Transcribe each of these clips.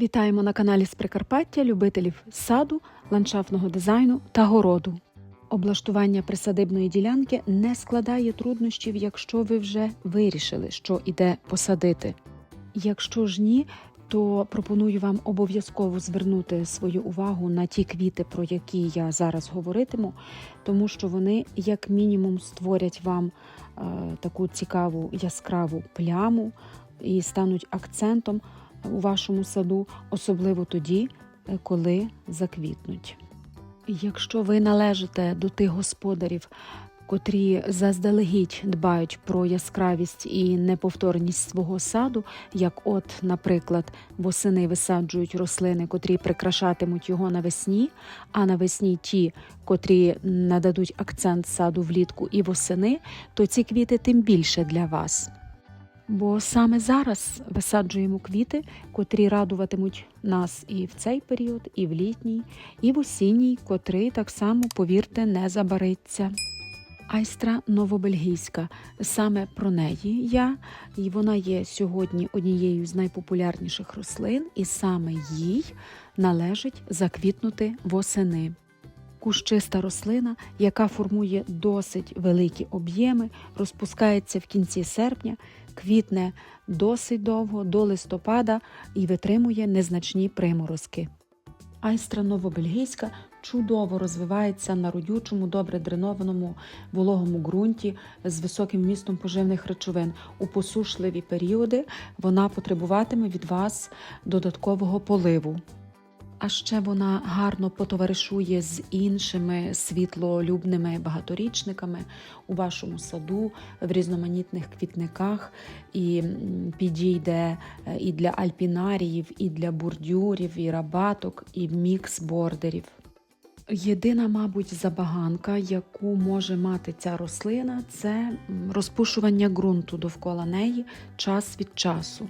Вітаємо на каналі з Прикарпаття любителів саду, ландшафтного дизайну та городу. Облаштування присадибної ділянки не складає труднощів, якщо ви вже вирішили, що іде посадити. Якщо ж ні, то пропоную вам обов'язково звернути свою увагу на ті квіти, про які я зараз говоритиму, тому що вони, як мінімум, створять вам е, таку цікаву яскраву пляму і стануть акцентом у вашому саду, особливо тоді, е, коли заквітнуть. Якщо ви належите до тих господарів, котрі заздалегідь дбають про яскравість і неповторність свого саду, як от, наприклад, восени висаджують рослини, котрі прикрашатимуть його навесні, а навесні ті, котрі нададуть акцент саду влітку і восени, то ці квіти тим більше для вас. Бо саме зараз висаджуємо квіти, котрі радуватимуть нас і в цей період, і в літній, і в осінній, котрий так само, повірте, не забариться. Айстра новобельгійська. Саме про неї я, і вона є сьогодні однією з найпопулярніших рослин, і саме їй належить заквітнути восени. Кущиста рослина, яка формує досить великі об'єми, розпускається в кінці серпня, квітне досить довго до листопада і витримує незначні приморозки. Айстра новобельгійська чудово розвивається на родючому, добре дренованому вологому ґрунті з високим вмістом поживних речовин. У посушливі періоди вона потребуватиме від вас додаткового поливу. А ще вона гарно потоваришує з іншими світлолюбними багаторічниками у вашому саду, в різноманітних квітниках, і підійде е, і для альпінаріїв, і для бордюрів, і рабаток, і мікс-бордерів. Єдина, мабуть, забаганка, яку може мати ця рослина, це розпушування ґрунту довкола неї час від часу.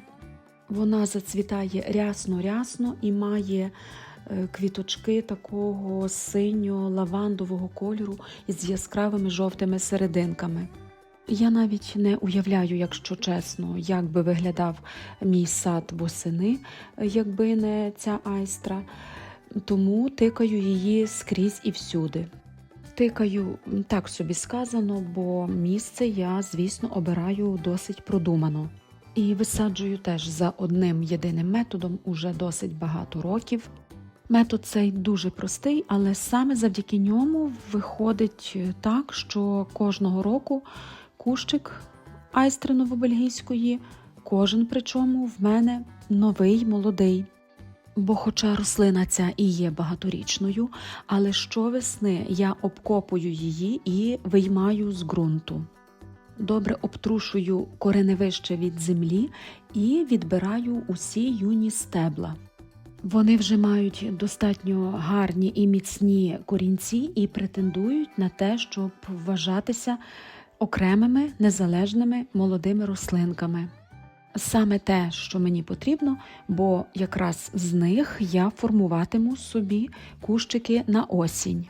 Вона зацвітає рясно-рясно і має е, квіточки такого синьо-лавандового кольору із яскравими жовтими серединками. Я навіть не уявляю, якщо чесно, як би виглядав мій сад восени, е, якби не ця айстра, тому тикаю її скрізь і всюди. Тикаю так собі сказано, бо місце я, звісно, обираю досить продумано. І висаджую теж за одним єдиним методом уже досить багато років. Метод цей дуже простий, але саме завдяки ньому виходить так, що кожного року кущик айстри новобельгійської, кожен причому в мене новий молодий. Бо, хоча рослина ця і є багаторічною, але щовесни я обкопую її і виймаю з ґрунту добре обтрушую кореневище від землі і відбираю усі юні стебла. Вони вже мають достатньо гарні і міцні корінці і претендують на те, щоб вважатися окремими незалежними молодими рослинками. Саме те, що мені потрібно, бо якраз з них я формуватиму собі кущики на осінь.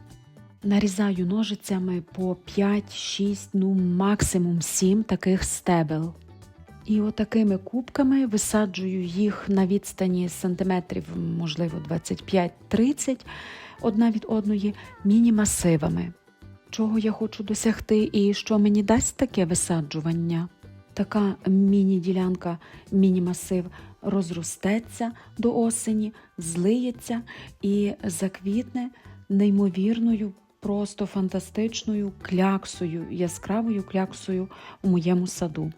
Нарізаю ножицями по 5-6, ну максимум 7 таких стебел. І отакими кубками висаджую їх на відстані сантиметрів, можливо, 25-30 одна від одної, міні-масивами. Чого я хочу досягти і що мені дасть таке висаджування? Така міні-ділянка, міні-масив розростеться до осені, злиється і заквітне неймовірною просто фантастичною кляксою, яскравою кляксою у моєму саду.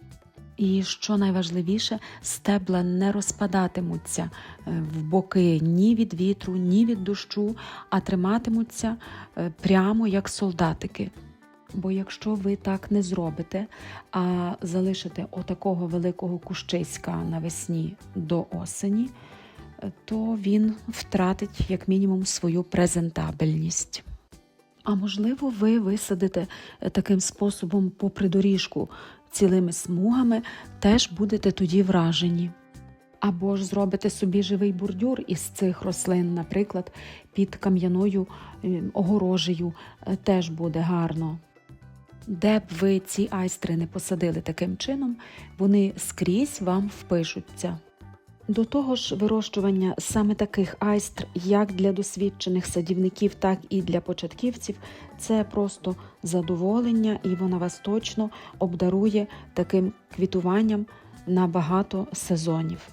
І що найважливіше, стебла не розпадатимуться е, в боки ні від вітру, ні від дощу, а триматимуться е, прямо як солдатики. Бо якщо ви так не зробите, а залишите отакого великого кущиська навесні до осені, е, то він втратить як мінімум свою презентабельність. А можливо, ви висадите е, таким способом попри доріжку цілими смугами, теж будете тоді вражені. Або ж зробите собі живий бордюр із цих рослин, наприклад, під кам'яною е, огорожею, е, теж буде гарно. Де б ви ці айстри не посадили таким чином, вони скрізь вам впишуться. До того ж, вирощування саме таких айстр, як для досвідчених садівників, так і для початківців, це просто задоволення, і вона вас точно обдарує таким квітуванням на багато сезонів.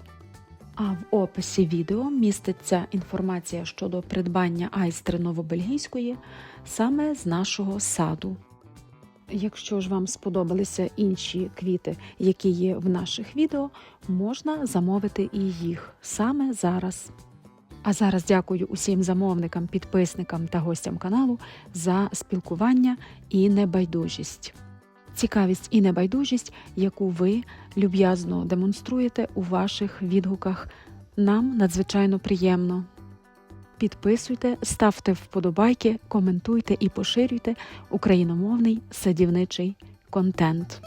А в описі відео міститься інформація щодо придбання айстри новобельгійської саме з нашого саду. Якщо ж вам сподобалися інші квіти, які є в наших відео, можна замовити і їх саме зараз. А зараз дякую усім замовникам, підписникам та гостям каналу за спілкування і небайдужість. Цікавість і небайдужість, яку ви люб'язно демонструєте у ваших відгуках, нам надзвичайно приємно. Підписуйте, ставте вподобайки, коментуйте і поширюйте україномовний садівничий контент.